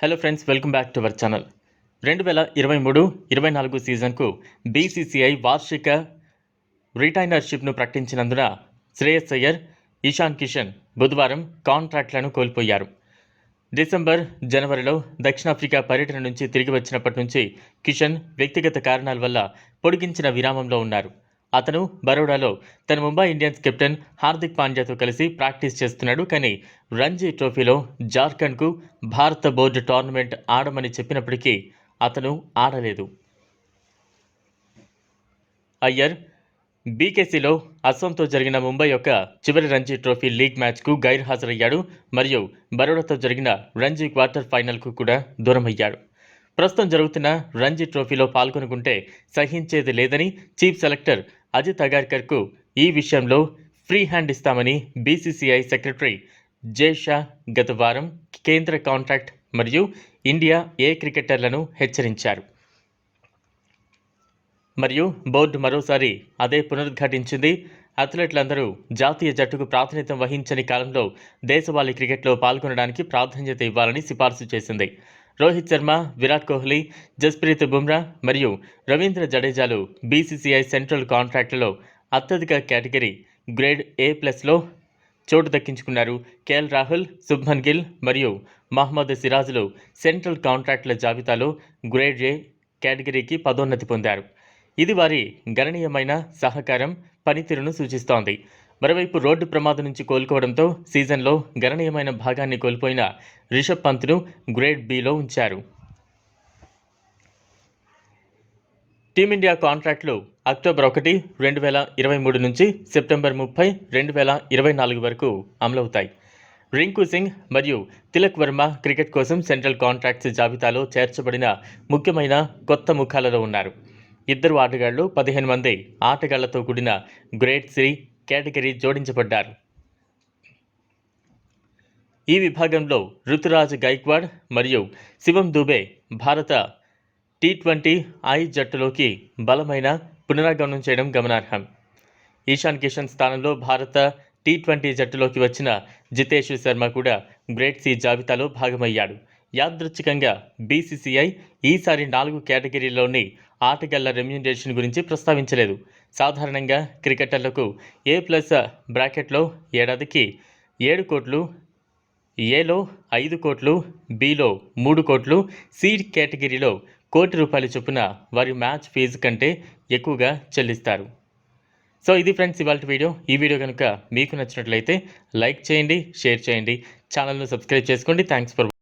Hello friends welcome back to our channel రెండు వేల ఇరవై మూడు ఇరవై నాలుగు సీజన్కు బీసీసీఐ వార్షిక రిటైనర్షిప్ను ప్రకటించినందున శ్రేయస్ అయ్యర్ ఇషాన్ కిషన్ బుధవారం కాంట్రాక్ట్లను కోల్పోయారు. డిసెంబర్ జనవరిలో దక్షిణాఫ్రికా పర్యటన నుంచి తిరిగి వచ్చినప్పటి నుంచి కిషన్ వ్యక్తిగత కారణాల వల్ల పొడిగించిన విరామంలో ఉన్నారు. అతను బరోడాలో తన ముంబై ఇండియన్స్ కెప్టెన్ హార్దిక్ పాండ్యాతో కలిసి ప్రాక్టీస్ చేస్తున్నాడు. కానీ రంజీ ట్రోఫీలో జార్ఖండ్కు భారత బోర్డు టోర్నమెంట్ ఆడమని చెప్పినప్పటికీ అతను ఆడలేదు. అయ్యర్ బీకేసీలో అస్సాంతో జరిగిన ముంబై యొక్క చివరి రంజీ ట్రోఫీ లీగ్ మ్యాచ్కు గైర్హాజరయ్యాడు మరియు బరోడాతో జరిగిన రంజీ క్వార్టర్ ఫైనల్కు కూడా దూరమయ్యాడు. ప్రస్తుతం జరుగుతున్న రంజీ ట్రోఫీలో పాల్గొనుకుంటే సహించేది లేదని చీఫ్ సెలెక్టర్ అజిత్ అగార్కర్కు ఈ విషయంలో ఫ్రీ హ్యాండ్ ఇస్తామని బీసీసీఐ సెక్రటరీ జే షా గత వారం కేంద్ర కాంట్రాక్ట్ మరియు ఇండియా ఏ క్రికెటర్లను హెచ్చరించారు. మరియు బోర్డు మరోసారి అదే పునరుద్ఘాటించింది. అథ్లెట్లందరూ జాతీయ జట్టుకు ప్రాతినిధ్యం వహించని కాలంలో దేశవాళీ క్రికెట్లో పాల్గొనడానికి ప్రాధాన్యత ఇవ్వాలని సిఫార్సు చేసింది. రోహిత్ శర్మ విరాట్ కోహ్లీ జస్ప్రీత్ బుమ్రా మరియు రవీంద్ర జడేజాలు బీసీసీఐ సెంట్రల్ కాంట్రాక్టులో అత్యధిక కేటగిరీ గ్రేడ్ ఏ ప్లస్లో చోటు దక్కించుకున్నారు. కేఎల్ రాహుల్ శుభ్మన్ గిల్ మరియు మహమ్మద్ సిరాజులు సెంట్రల్ కాంట్రాక్టుల జాబితాలో గ్రేడ్ ఏ కేటగిరీకి పదోన్నతి పొందారు. ఇది వారి గణనీయమైన సహకారం పనితీరును సూచిస్తోంది. మరోవైపు రోడ్డు ప్రమాదం నుంచి కోలుకోవడంతో సీజన్లో గణనీయమైన భాగాన్ని కోల్పోయిన రిషబ్ పంత్ను గ్రేడ్ బిలో ఉంచారు. టీమిండియా కాంట్రాక్టులు అక్టోబర్ ఒకటి రెండు వేల ఇరవై మూడు నుంచి సెప్టెంబర్ ముప్పై రెండు వేల ఇరవై నాలుగు వరకు అమలవుతాయి. రింకు సింగ్ మరియు తిలక్ వర్మ క్రికెట్ కోసం సెంట్రల్ కాంట్రాక్ట్స్ జాబితాలో చేర్చబడిన ముఖ్యమైన కొత్త ముఖాలలో ఉన్నారు. ఇద్దరు ఆటగాళ్ళు పదిహేను మంది ఆటగాళ్ళతో కూడిన గ్రేట్ త్రీ కేటగిరీ జోడించబడ్డారు. ఈ విభాగంలో రుతురాజ్ గైక్వాడ్ మరియు శివం దుబే భారత టీ ట్వంటీ ఐ జట్టులోకి బలమైన పునరాగమనం చేయడం గమనార్హం. ఈశాన్ కిషన్ స్థానంలో భారత టీ ట్వంటీ జట్టులోకి వచ్చిన జితేష్ శర్మ కూడా గ్రేట్ సి జాబితాలో భాగమయ్యాడు. యాదృచ్ఛికంగా బీసీసీఐ ఈసారి నాలుగు కేటగిరీలోని ఆటగాళ్ళ రెమ్యూనరేషన్ గురించి ప్రస్తావించలేదు. సాధారణంగా క్రికెటర్లకు ఏ ప్లస్ బ్రాకెట్లో ఏడాదికి ఏడు కోట్లు ఏలో ఐదు కోట్లు బిలో మూడు కోట్లు సీడ్ కేటగిరీలో కోటి రూపాయల చొప్పున వారి మ్యాచ్ ఫీజు కంటే ఎక్కువగా చెల్లిస్తారు. సో ఇది ఫ్రెండ్స్ ఇవాళ వీడియో. ఈ వీడియో కనుక మీకు నచ్చినట్లయితే లైక్ చేయండి షేర్ చేయండి ఛానల్ను సబ్స్క్రైబ్ చేసుకోండి. Thanks for